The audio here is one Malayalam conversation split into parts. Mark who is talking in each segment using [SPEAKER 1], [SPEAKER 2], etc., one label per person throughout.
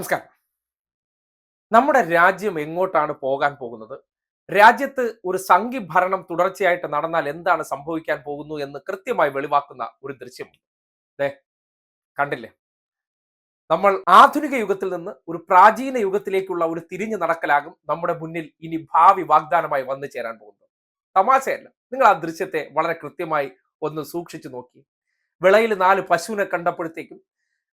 [SPEAKER 1] നമസ്കാരം. നമ്മുടെ രാജ്യം എങ്ങോട്ടാണ് പോകാൻ പോകുന്നത്? രാജ്യത്ത് ഒരു സംഘി ഭരണം തുടർച്ചയായിട്ട് നടന്നാൽ എന്താണ് സംഭവിക്കാൻ പോകുന്നു എന്ന് കൃത്യമായി വെളിവാക്കുന്ന ഒരു ദൃശ്യമുണ്ട് ദേ കണ്ടില്ലേ? നമ്മൾ ആധുനിക യുഗത്തിൽ നിന്ന് ഒരു പ്രാചീന യുഗത്തിലേക്കുള്ള ഒരു തിരിഞ്ഞു നടക്കലാകും നമ്മുടെ മുന്നിൽ ഇനി ഭാവി വാഗ്ദാനമായി വന്നു ചേരാൻ പോകുന്നത്. തമാശയല്ല. നിങ്ങൾ ആ ദൃശ്യത്തെ വളരെ കൃത്യമായി ഒന്ന് സൂക്ഷിച്ചു നോക്കി. വിളയിൽ നാല് പശുവിനെ കണ്ടപ്പോഴത്തേക്കും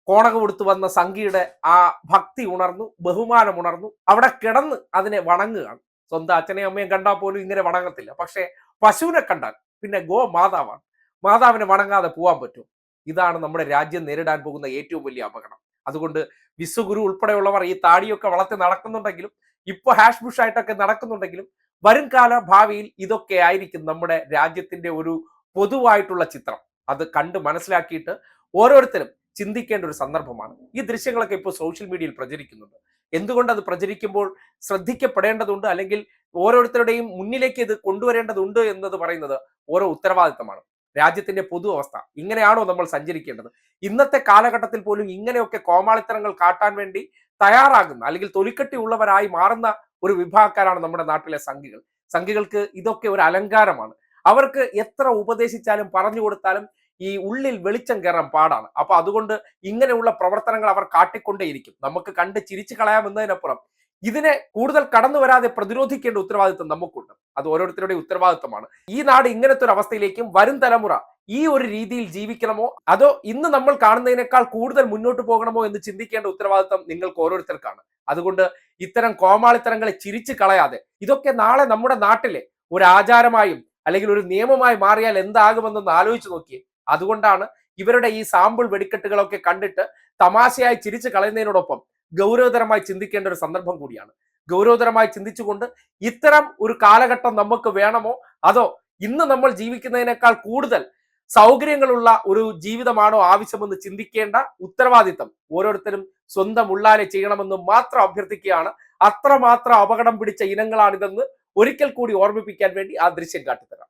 [SPEAKER 1] കോണക കൊടുത്തു വന്ന സംഘിയുടെ ആ ഭക്തി ഉണർന്നു ബഹുമാനം ഉണർന്നു. അവിടെ കിടന്ന് അതിനെ വണങ്ങുകയാണ്. സ്വന്തം അച്ഛനെയും അമ്മയും കണ്ടാൽ പോലും ഇങ്ങനെ വണങ്ങത്തില്ല. പക്ഷേ പശുവിനെ കണ്ടാൽ പിന്നെ ഗോ മാതാവാണ് മാതാവിനെ വണങ്ങാതെ പോകാൻ പറ്റും ഇതാണ് നമ്മുടെ രാജ്യം നേരിടാൻ പോകുന്ന ഏറ്റവും വലിയ അപകടം. അതുകൊണ്ട് വിശ്വഗുരു ഉൾപ്പെടെയുള്ളവർ ഈ താടിയൊക്കെ വളർത്തി നടക്കുന്നുണ്ടെങ്കിലും ഇപ്പൊ ഹാഷ് ബുഷ് ആയിട്ടൊക്കെ നടക്കുന്നുണ്ടെങ്കിലും വരും കാല ഭാവിയിൽ ഇതൊക്കെ ആയിരിക്കും നമ്മുടെ രാജ്യത്തിന്റെ ഒരു പൊതുവായിട്ടുള്ള ചിത്രം. അത് കണ്ട് മനസ്സിലാക്കിയിട്ട് ഓരോരുത്തരും ചിന്തിക്കേണ്ട ഒരു സന്ദർഭമാണ്. ഈ ദൃശ്യങ്ങളൊക്കെ ഇപ്പോൾ സോഷ്യൽ മീഡിയയിൽ പ്രചരിക്കുന്നുണ്ട്. എന്തുകൊണ്ട് അത് പ്രചരിക്കുമ്പോൾ ശ്രദ്ധിക്കപ്പെടേണ്ടതുണ്ട് അല്ലെങ്കിൽ ഓരോരുത്തരുടെയും മുന്നിലേക്ക് ഇത് കൊണ്ടുവരേണ്ടതുണ്ട് എന്നത് പറയുന്നത് ഓരോ ഉത്തരവാദിത്തമാണ്. രാജ്യത്തിന്റെ പൊതു അവസ്ഥ ഇങ്ങനെയാണോ നമ്മൾ സഞ്ചരിക്കേണ്ടത്? ഇന്നത്തെ കാലഘട്ടത്തിൽ പോലും ഇങ്ങനെയൊക്കെ കോമാളിത്തരങ്ങൾ കാട്ടാൻ വേണ്ടി തയ്യാറാകുന്ന അല്ലെങ്കിൽ തൊലിക്കെട്ടി ഉള്ളവരായി മാറുന്ന ഒരു വിഭാഗക്കാരാണ് നമ്മുടെ നാട്ടിലെ സംഘികൾ. സംഘികൾക്ക് ഇതൊക്കെ ഒരു അലങ്കാരമാണ്. അവർക്ക് എത്ര ഉപദേശിച്ചാലും പറഞ്ഞു കൊടുത്താലും ഈ ഉള്ളിൽ വെളിച്ചം കയറാൻ പാടാണ്. അപ്പൊ അതുകൊണ്ട് ഇങ്ങനെയുള്ള പ്രവർത്തനങ്ങൾ അവർ കാട്ടിക്കൊണ്ടേയിരിക്കും. നമുക്ക് കണ്ട് ചിരിച്ചു കളയാമെന്നതിനപ്പുറം ഇതിനെ കൂടുതൽ കടന്നു വരാതെ പ്രതിരോധിക്കേണ്ട ഉത്തരവാദിത്വം നമുക്കുണ്ട്. അത് ഓരോരുത്തരുടെയും ഉത്തരവാദിത്വമാണ്. ഈ നാട് ഇങ്ങനത്തെ ഒരു അവസ്ഥയിലേക്കും വരും തലമുറ ഈ ഒരു രീതിയിൽ ജീവിക്കണമോ? അതോ ഇന്ന് നമ്മൾ കാണുന്നതിനേക്കാൾ കൂടുതൽ മുന്നോട്ട് പോകണമോ എന്ന് ചിന്തിക്കേണ്ട ഉത്തരവാദിത്വം നിങ്ങൾക്ക് ഓരോരുത്തർക്കാണ്. അതുകൊണ്ട് ഇത്തരം കോമാളിത്തരങ്ങളെ ചിരിച്ചു കളയാതെ ഇതൊക്കെ നാളെ നമ്മുടെ നാട്ടിലെ ഒരു ആചാരമായും അല്ലെങ്കിൽ ഒരു നിയമമായി മാറിയാൽ എന്താകുമെന്നൊന്ന് ആലോചിച്ച് നോക്കിയേ. അതുകൊണ്ടാണ് ഇവരുടെ ഈ സാമ്പിൾ വെടിക്കെട്ടുകളൊക്കെ കണ്ടിട്ട് തമാശയായി ചിരിച്ചു കളയുന്നതിനോടൊപ്പം ഗൗരവതരമായി ചിന്തിക്കേണ്ട ഒരു സന്ദർഭം കൂടിയാണ്. ഗൗരവതരമായി ചിന്തിച്ചുകൊണ്ട് ഇത്തരം ഒരു കാലഘട്ടം നമുക്ക് വേണമോ? അതോ ഇന്ന് നമ്മൾ ജീവിക്കുന്നതിനേക്കാൾ കൂടുതൽ സൗകര്യങ്ങളുള്ള ഒരു ജീവിതമാണോ ആവശ്യമെന്ന് ചിന്തിക്കേണ്ട ഉത്തരവാദിത്തം ഓരോരുത്തരും സ്വന്തം ഉള്ളാലെ ചെയ്യണമെന്ന് മാത്രം അഭ്യർത്ഥിക്കുകയാണ്. അത്രമാത്രം അപകടം പിടിച്ച ഇനങ്ങളാണിതെന്ന് ഒരിക്കൽ കൂടി ഓർമ്മിപ്പിക്കാൻ വേണ്ടി ആ ദൃശ്യം കാട്ടിത്തരാം.